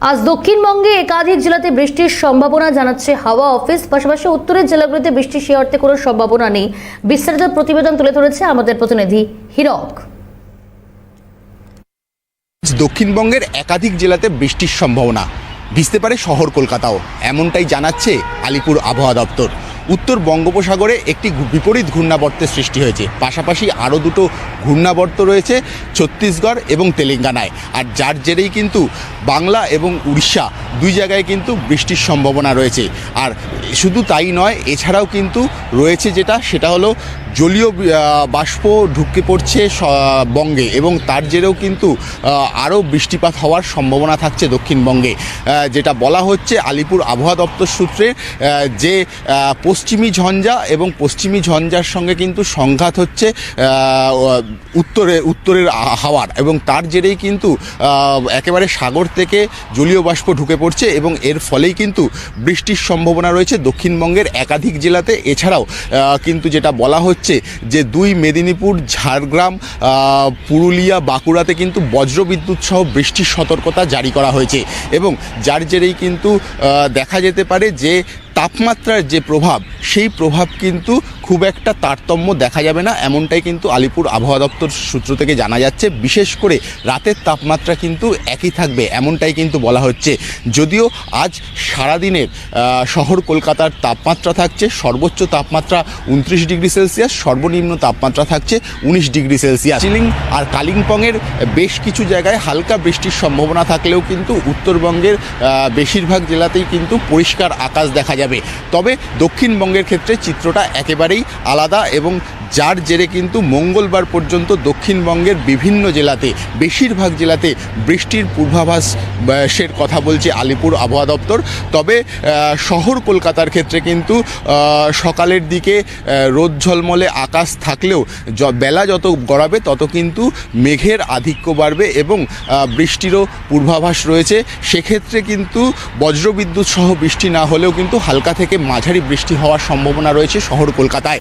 আজ দক্ষিণবঙ্গে একাধিক জেলাতে বৃষ্টির সম্ভাবনা জানাচ্ছে হাওয়া অফিস। পাশাপাশি উত্তরের জেলাগুলিতে বৃষ্টি সে অর্থে কোনো সম্ভাবনা নেই। বিস্তারিত প্রতিবেদন তুলে ধরেছে আমাদের প্রতিনিধি হিরক। দক্ষিণবঙ্গের একাধিক জেলাতে বৃষ্টির সম্ভাবনা। ভিজতে পারে শহর কলকাতাও। এমনটাই জানাচ্ছে আলিপুর আবহাওয়া দপ্তর। উত্তর বঙ্গোপসাগরে একটি বিপরীত ঘূর্ণাবর্তের সৃষ্টি হয়েছে। পাশাপাশি আরও দুটো ঘূর্ণাবর্ত রয়েছে ছত্তিশগড় এবং তেলেঙ্গানায়। আর যার জেরেই কিন্তু বাংলা এবং উড়িষ্যা দুই জায়গায় কিন্তু বৃষ্টির সম্ভাবনা রয়েছে। আর শুধু তাই নয়, এছাড়াও কিন্তু রয়েছে যেটা, সেটা হলো জলীয় বাষ্প ঢুকে পড়ছে বঙ্গে এবং তার জেরেও কিন্তু আরও বৃষ্টিপাত হওয়ার সম্ভাবনা থাকছে দক্ষিণবঙ্গে। যেটা বলা হচ্ছে আলিপুর আবহাওয়া দপ্তর সূত্রে যে পশ্চিমী ঝঞ্ঝা এবং পশ্চিমী ঝঞ্ঝার সঙ্গে কিন্তু সংঘাত হচ্ছে উত্তরে, উত্তরের হাওয়ার এবং তার জেরেই কিন্তু একেবারে সাগর থেকে জলীয় বাষ্প ঢুকে পড়ছে এবং এর ফলেই কিন্তু বৃষ্টির সম্ভাবনা রয়েছে দক্ষিণবঙ্গের একাধিক জেলাতে। এছাড়াও কিন্তু যেটা বলা হচ্ছে যে দুই মেদিনীপুর, ঝাড়গ্রাম পুরুলিয়া, বাঁকুড়াতে কিন্তু বজ্রবিদ্যুৎ সহ বৃষ্টির সতর্কতা জারি করা হয়েছে। এবং যার জেরেই কিন্তু দেখা যেতে পারে যে তাপমাত্রার যে প্রভাব সেই প্রভাব কিন্তু খুব একটা তারতম্য দেখা যাবে না। এমনটাই কিন্তু আলিপুর আবহাওয়া দপ্তর সূত্র থেকে জানা যাচ্ছে। বিশেষ করে রাতের তাপমাত্রা কিন্তু একই থাকবে এমনটাই কিন্তু বলা হচ্ছে। যদিও আজ সারাদিনের শহর কলকাতার তাপমাত্রা থাকছে সর্বোচ্চ তাপমাত্রা উনত্রিশ ডিগ্রি সেলসিয়াস সর্বনিম্ন তাপমাত্রা থাকছে উনিশ ডিগ্রি সেলসিয়াস। চিলিং আর কালিম্পংয়ের বেশ কিছু জায়গায় হালকা বৃষ্টির সম্ভাবনা থাকলেও কিন্তু উত্তরবঙ্গের বেশিরভাগ জেলাতেই কিন্তু পরিষ্কার আকাশ দেখা যাবে। তবে দক্ষিণবঙ্গের ক্ষেত্রে চিত্রটা একেবারেই আলাদা এবং যার জেরে কিন্তু মঙ্গলবার পর্যন্ত দক্ষিণবঙ্গের বিভিন্ন জেলাতে বেশিরভাগ জেলাতে বৃষ্টির পূর্বাভাস আহ, সের কথা বলছে আলিপুর আবহাওয়া দপ্তর। তবে শহর কলকাতার ক্ষেত্রে কিন্তু সকালের দিকে রোদ ঝলমলে আকাশ থাকলেও বেলা যত গড়াবে তত কিন্তু মেঘের আধিক্য বাড়বে এবং বৃষ্টিরও পূর্বাভাস রয়েছে। সেক্ষেত্রে কিন্তু বজ্রবিদ্যুৎ সহ বৃষ্টি না হলেও কিন্তু হালকা থেকে মাঝারি বৃষ্টি হওয়ার সম্ভাবনা রয়েছে শহর কলকাতায়।